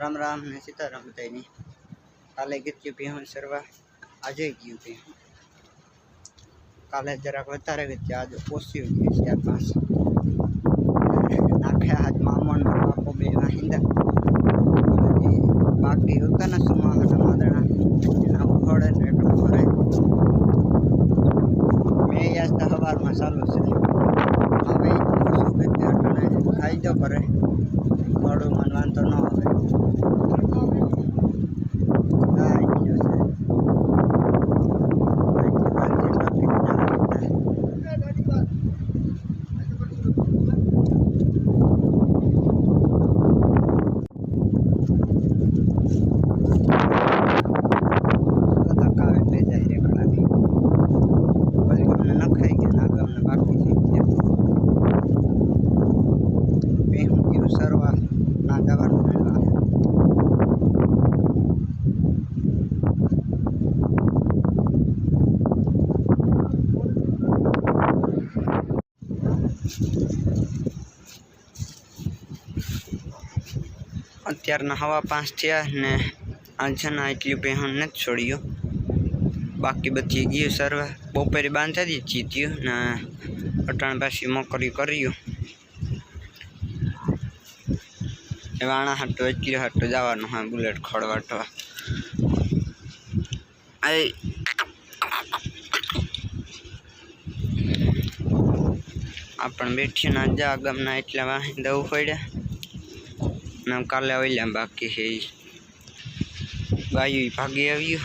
રામ રામ ને સીતારામ બધાની કાલે ગીત્યું ભીહું સરવા આજે ગયું ભીહું કાલે જરાક વધારે ગીત્યું આજે ઓછું ગયું ચાર પાંચ નાખ્યા આજ મામણ બાપો બે વાહિંદા બાકી હતા ને સુમાહાના માદણા એના ઉખોડે ને એકલા ફરે મેં યાદ તો સવારમાં ચાલુ છે હવે શું ગીત્યું અટાણે ફાયદો કરે થોડું મન વાંધો ન આવે અત્યારના હવા પાંચ થયા ને આજના એટલી પહેણ નથી છોડ્યું. બાકી બધી ગયું સરવા. બપોરે બાંધી જ જીત્યું ને અટાણ પાછી મોકરી કર્યું. વાણા હાટો એટલું હાટો જવાનું હા બુલેટ ખડવાટવા આ આપણ બેઠી ના જા, ગામના એટલા વાહી દવું પડ્યા. ને કાલે આવેલા બાકી છે ઈ. ગાયું ભાગી આવ્યું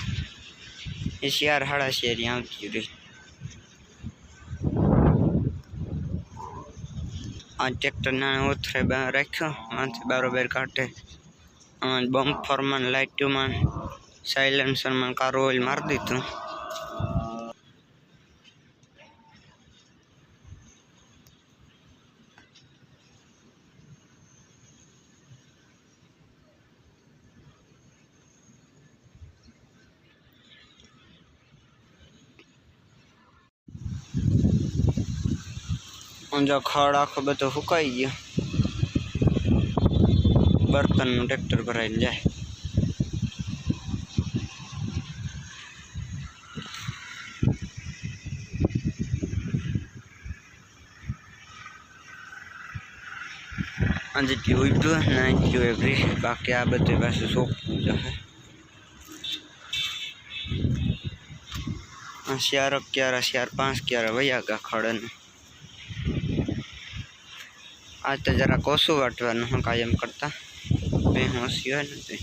એ શિયાર હાડા શેરી આવતી રહી આ ટ્રેક્ટર ના ઓથરે બહાર રાખ્યો આથી બારોબાર કાઢે આમાં બમ્પરમાં લાઇટમાં સાયલેન્સરમાં કારો ઓઇલ મારી દીધું ઊંઝો ખડ આખો બધો સુકાઈ ગયો બર્તનનું ટ્રેક્ટર ભરાઈને જાય આ જેટલી ઉઠ્યું ને એટલું એવરી બાકી આ બધું પાછું સોંપવું જશે આ શિયાર ક્યારે શિયાર પાંચ ક્યારે વયા ગયા ખડને આજ તો જરા ઓછું વાટવાનું હું કાયમ કરતા બે હોશી હોય ને તે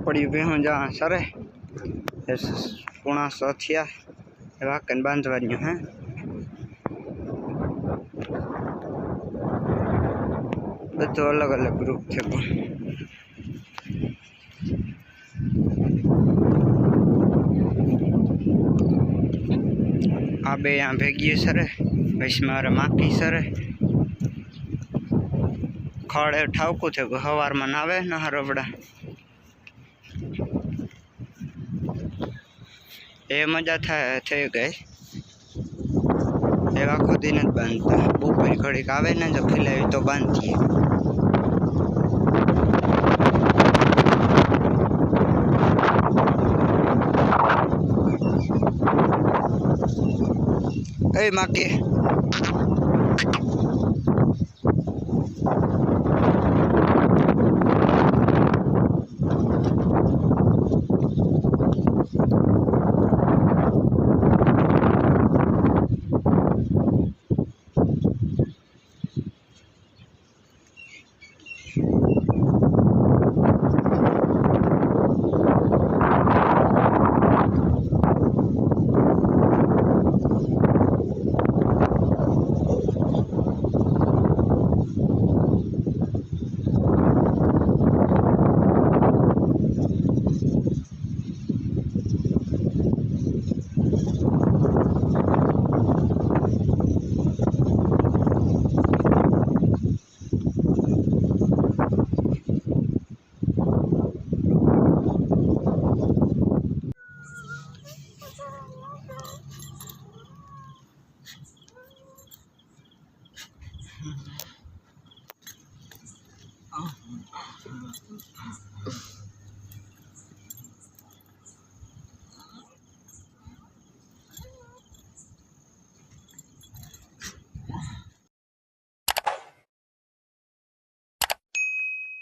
પડી ભેહું જા સરે એ પૂણા સો થયા એવા કન બાંધવાનું હે બધું અલગ અલગ ગ્રુપ છે પણ આ બે આ ભેગી સરે પછી મારે માકી સરે ખડે ઠાવકું થયું સવારમાં નાવે ને હરવડા એ મજા થાય થઈ ગઈ એ આખો દિન જ બાંધતા બપોર ઘડીક આવે ને જો ખીલાવી તો બાંધીએ है माँ के। Oh.